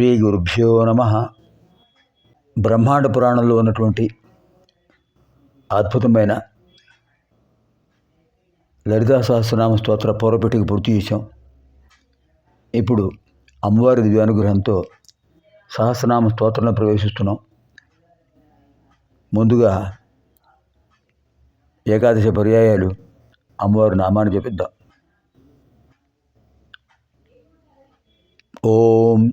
శ్రీ గురుభ్యో నమ. బ్రహ్మాండ పురాణంలో ఉన్నటువంటి అద్భుతమైన లలితా సహస్రనామ స్తోత్ర పౌరపెట్టికి పూర్తి చేశాం. ఇప్పుడు అమ్మవారి దివ్యానుగ్రహంతో సహస్రనామ స్తోత్రంలో ప్రవేశిస్తున్నాం. ముందుగా ఏకాదశి పర్యాయాలు అమ్మవారి నామాన్ని చెప్పిద్దాం ఓం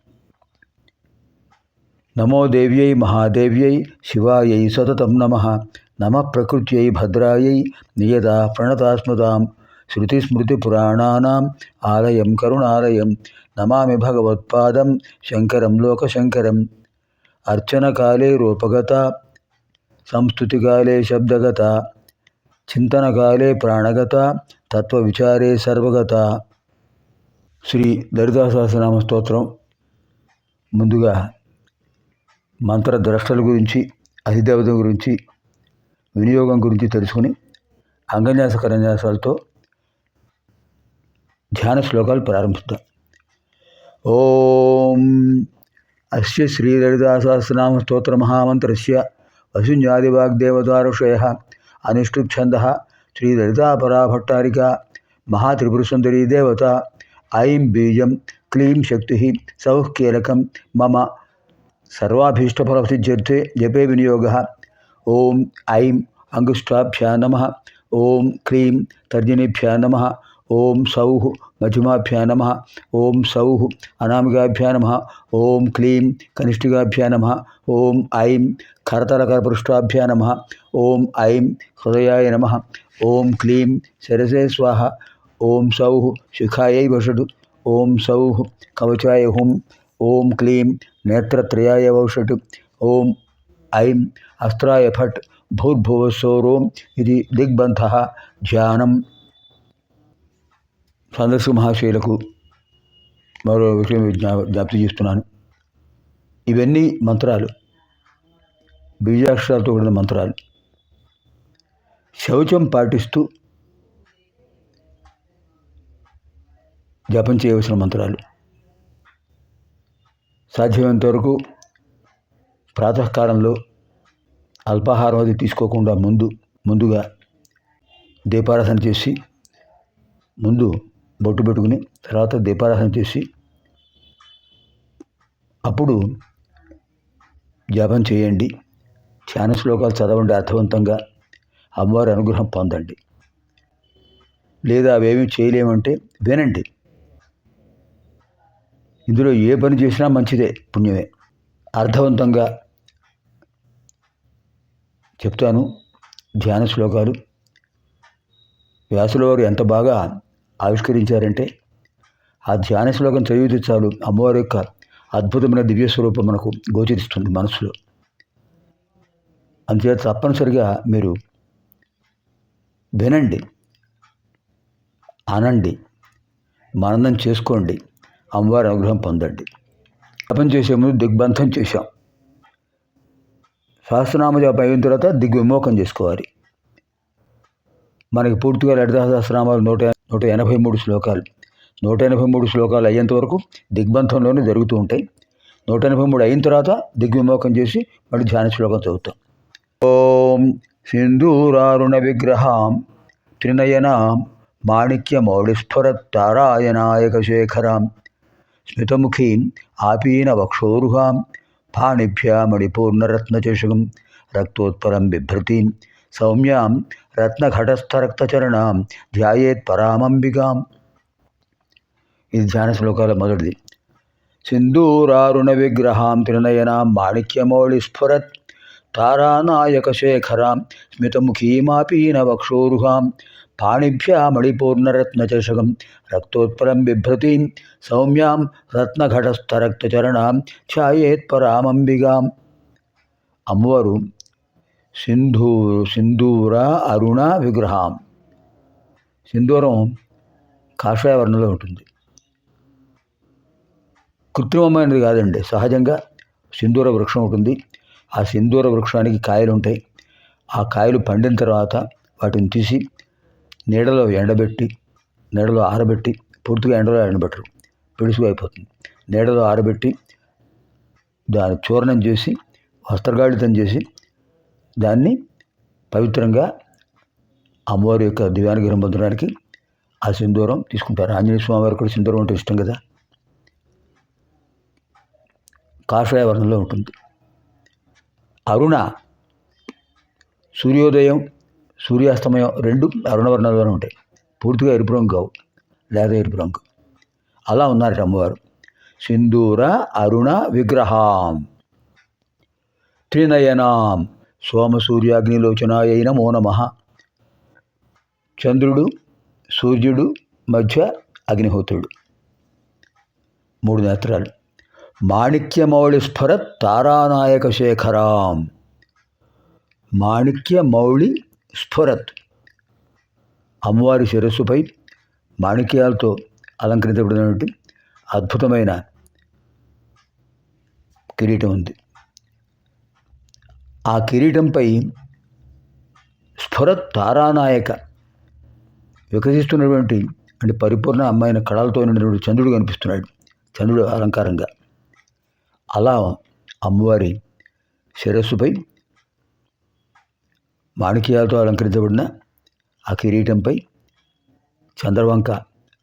నమో దేవ్యై మహాదేవ్యై శివాయై సతతం నమ. నమ ప్రకృత్యై భద్రాయై నియత ప్రణతాస్మృతాం. శృతిస్మృతిపురాణానాం ఆలయం కరుణాలయం. నమామి భగవత్పాదం శంకరం లోకశంకరం. అర్చనకాలే రూపగత సంస్థుతికాలే శబ్దగత చింతనకాలే ప్రాణగత తత్వవిచారే సర్వగత. శ్రీ దరిదాసహస్రనామ స్తోత్రం. ముందుగా మంత్ర ద్రష్టల గురించి అధిదేవత గురించి వినియోగం గురించి తెలుసుకుని అంగన్యాస కరన్యాసాలతో ధ్యాన శ్లోకాలు ప్రారంభిద్దాం. ఓం అస్య శ్రీలలితాసహస్రనామ స్తోత్ర మహామంత్రస్య వసుంజాదివాగ్దేవతారుషయ అనుష్ఠుఛంద శ్రీలలితాపరాభట్టారిక మహాత్రిపురసుందరీ దేవత ఐం బీజం క్లీం శక్తి సౌఃకీలకం మమ सर्वाभीष्टफलसिद्ध्यर्थे जपे विनियोगः। ॐ ऐं अङ्गुष्ठाभ्या नमः। ॐ क्रीं तर्जनीभ्या नमः। ॐ सौः मधुमाभ्या नमः। ॐ सौः अनामिकाभ्या नमः। ॐ क्लीं कनिष्ठिकाभ्या नमः। ॐ ऐं करतलकरपृष्ठाभ्या नमः। ॐ ऐं हृदयाय नमः। ॐ क्लीं सरसे स्वाहा। ॐ सौः शिखायै वसतु ॐ सौः कवचाय हुं ఓం క్లీం నేత్రత్రయాయ వౌషట్ ఓం ఐం అస్త్రాయ ఫట్ భూర్భువస్సోరోం ఇది దిగ్బంధ ధ్యానం. సందర్శక మహాశయులకు మరో విషయం జ్ఞా జ్ఞాప్తి చేస్తున్నాను. ఇవన్నీ మంత్రాలు. బీజాక్షరాలతో కూడిన మంత్రాలు. శౌచం పాటిస్తూ జపం చేయవలసిన మంత్రాలు. సాధ్యమైనంత వరకు ప్రాతకాలంలో అల్పాహారం అది తీసుకోకుండా ముందు ముందుగా దీపారాధన చేసి ముందు బొట్టు పెట్టుకుని తర్వాత దీపారాధన చేసి అప్పుడు జపం చేయండి. ధ్యాన శ్లోకాలు చదవండి అర్థవంతంగా. అమ్మవారి అనుగ్రహం పొందండి. లేదా అవేమీ చేయలేమంటే వినండి. ఇందులో ఏ పని చేసినా మంచిదే పుణ్యమే. అర్థవంతంగా చెప్తాను ధ్యాన శ్లోకాలు. వ్యాసుల వారు ఎంత బాగా ఆవిష్కరించారంటే ఆ ధ్యాన శ్లోకం చదివితే చాలు అమ్మవారి యొక్క అద్భుతమైన దివ్య స్వరూపం మనకు గోచరిస్తుంది మనసులో. అందుచేత తప్పనిసరిగా మీరు వినండి అనండి మననం చేసుకోండి. అమ్మవారి అనుగ్రహం పొందండి. జపం చేసే ముందు దిగ్బంధం చేశాం. సహస్రనామ జపం అయిన తర్వాత దిగ్విమోకం చేసుకోవాలి. మనకి పూర్తిగా లలితా సహస్రనామాలు నూట నూట ఎనభై మూడు శ్లోకాలు. నూట ఎనభై మూడు శ్లోకాలు అయ్యేంత వరకు దిగ్బంధంలోనే జరుగుతూ ఉంటాయి. నూట ఎనభై మూడు అయిన తర్వాత దిగ్విమోకం చేసి మళ్ళీ ధ్యాన శ్లోకం చదువుతాం. ఓం సింధూరారుణ విగ్రహాం త్రినయనాం శేఖరం స్మితముఖీం ఆపీన వక్షోరుహాం పాణిభ్యామణిపూర్ణరత్నచషకం రక్తోత్పలం బిభ్రతీం సౌమ్యాం రత్నఘటస్థరక్తచరణాం ధ్యాయేత్ పరామంబికాం ఇది ధ్యాన శ్లోకాల మొదటిది. సింధూరారుణ విగ్రహాం త్రినయనాం మాణిక్యమౌళి స్ఫురత్ తారానాయకశేఖరాం స్మితముఖీమాపీన వక్షోరుహాం పాణిభ్యామణిపూర్ణరత్నచషకం రక్తోత్పలం బిభ్రతీం సౌమ్యాం రత్నఘటస్థరక్తచరణాం ఛాయేత్ పరామంబిగాం అమ్మవారు సింధూ సింధూర అరుణ విగ్రహం సింధూరం కాషాయ వర్ణంలో ఉంటుంది। కృత్రిమమైనది కాదండి సహజంగా సింధూర వృక్షం ఉంటుంది. ఆ సింధూర వృక్షానికి కాయలు ఉంటాయి ఆ కాయలు పండిన తర్వాత వాటిని తీసి నీడలో ఎండబెట్టి నీడలో ఆరబెట్టి పూర్తిగా ఎండలో ఎండబెట్టరు. పిడుసుగా అయిపోతుంది. నీడలో ఆరబెట్టి దాని చూర్ణం చేసి వస్త్రగాళితం చేసి దాన్ని పవిత్రంగా అమ్మవారి యొక్క దివ్యానుగ్రహం పొందడానికి ఆ సింధూరం తీసుకుంటారు. ఆంజనేయ స్వామి వారికి కూడా సింధూరం అంటే ఇష్టం కదా? కాషాయ వర్ణంలో ఉంటుంది. అరుణ సూర్యోదయం సూర్యాస్తమయం రెండు అరుణ ఉంటాయి. పూర్తిగా ఎరుపు రంగు కావు. లేదా ఎరుపు రంగు. అలా ఉన్నారట అమ్మవారు. సింధూర అరుణ విగ్రహాం. త్రినయనాం. సోమ సూర్యాగ్నిలోచనాయ నమో నమ. చంద్రుడు సూర్యుడు మధ్య అగ్నిహోత్రుడు. మూడు నేత్రాలు. మాణిక్యమౌళి స్ఫర తారానాయక శేఖరాం మాణిక్యమౌళి స్ఫురత్. అమ్మవారి శిరస్సుపై మాణిక్యాలతో అలంకరించబడినటువంటి అద్భుతమైన కిరీటం ఉంది. ఆ కిరీటంపై స్ఫురత్ తారానాయక వికసిస్తున్నటువంటి అంటే పరిపూర్ణ అమ్మాయిన కళలతో నిండినటువంటి చంద్రుడు కనిపిస్తున్నాడు. చంద్రుడు అలంకారంగా. అలా అమ్మవారి శిరస్సుపై మాణిక్యాలతో అలంకరించబడిన ఆ కిరీటంపై చంద్రవంక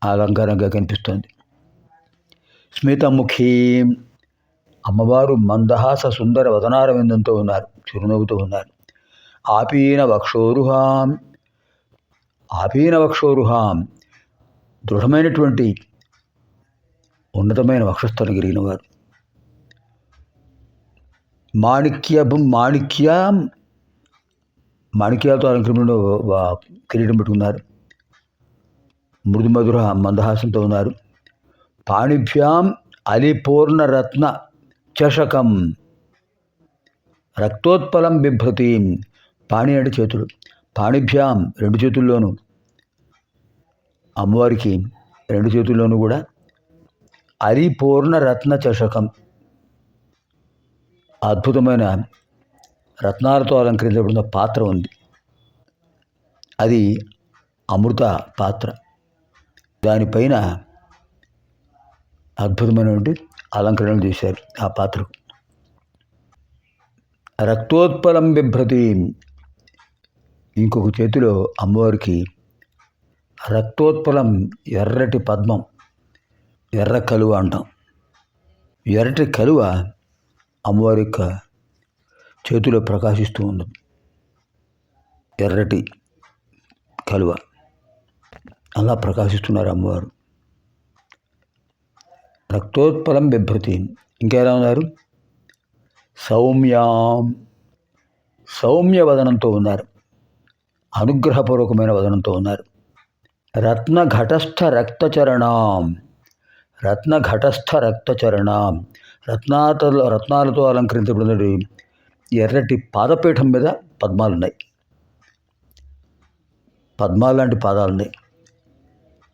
అలంకారంగా కనిపిస్తోంది. స్మితముఖీం అమ్మవారు మందహాస సుందర వదనారవిందంతో ఉన్నారు చిరునవ్వుతో ఉన్నారు. ఆపీన వక్షోరుహాం ఆపీన వక్షోరుహాం దృఢమైనటువంటి ఉన్నతమైన వక్షస్థలం కలిగిన వారు మాణిక్య మాణిక్యం మాణిక్యాలతో అలంకరించిన కిరీటం పెట్టుకున్నారు. మృదు మధుర మందహాసంతో ఉన్నారు. పాణిభ్యాం అలిపూర్ణ రత్న చషకం. రక్తోత్పలం బిభ్రతి. పాణి అంటే చేతులు. పాణిభ్యాం రెండు చేతుల్లోనూ. అమ్మవారికి రెండు చేతుల్లోనూ కూడా అరిపూర్ణ రత్న చషకం. అద్భుతమైన రత్నాలతో అలంకరించబడిన పాత్ర ఉంది. అది అమృత పాత్ర. దానిపైన అద్భుతమైనటువంటి అలంకరణలు చేశారు ఆ పాత్రకు. రక్తోత్పలం బిభ్రతి. ఇంకొక చేతిలో అమ్మవారికి రక్తోత్పలం ఎర్రటి పద్మం ఎర్ర కలువ అంటాం. ఎర్రటి కలువ అమ్మవారి యొక్క చేతిలో ప్రకాశిస్తూ ఉన్నది ఎర్రటి కలువ. అలా ప్రకాశిస్తున్నారు అమ్మవారు. రక్తోత్పలం బిభ్రతి. ఇంకా ఎలా ఉన్నారు? సౌమ్యాం. సౌమ్య వదనంతో ఉన్నారు. అనుగ్రహపూర్వకమైన వదనంతో ఉన్నారు. రత్నఘటస్థ రక్తచరణం. రత్నఘటస్థ రక్తచరణం. రత్నాలతో రత్నాలతో అలంకరించబడినటువంటి ఎర్రటి పాదపీఠం మీద పద్మాలు ఉన్నాయి పద్మాలు లాంటి పాదాలు ఉన్నాయి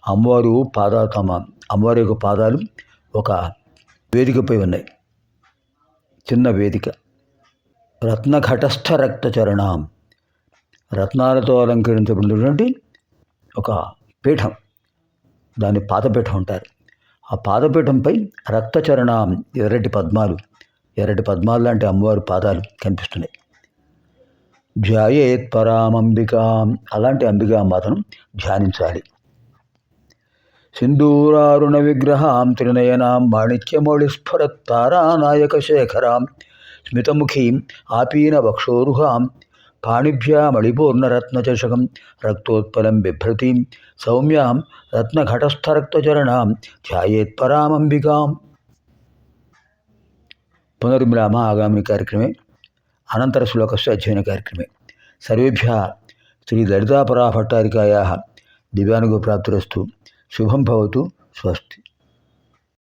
అమ్మవారు పాద తమ అమ్మవారి యొక్క పాదాలు ఒక వేదికపై ఉన్నాయి. చిన్న వేదిక. రత్నఘటస్థ రక్తచరణ రత్నాలతో అలంకరించబడినటువంటి ఒక పీఠం. దాన్ని పాదపీఠం అంటారు. ఆ పాదపీఠంపై రక్తచరణం ఎర్రటి పద్మాలు ఎర్రటి పద్మాలు లాంటి అమ్మవారి పాదాలు కనిపిస్తున్నాయి. ధ్యాయేత్ పరామంబిక అలాంటి అంబికా మాతను ధ్యానించాలి. సింధూరారుణ విగ్రహాం త్రినయనాం మాణిక్యమౌళి స్ఫురత్తారానాయక శేఖరాం స్మితముఖీం ఆపీన వక్షోరుహాం పాణిభ్యామళిపూర్ణరత్నచషకం రక్తోత్పలం బిభ్రతీం సౌమ్యాం రత్నఘటస్థరక్తచరణాం ధ్యాయేత్పరామంబికాం పునర్మిలామ ఆగామిని కార్యక్రమే. అనంతరశ్లోకस्य అధ్యయనకార్యక్రమే సర్వేభ్యः శ్రీలలితాపరాభట్టారికాయాः దివ్యానుగప్రాప్తిరస్తు శుభం భవతు. స్వస్తి.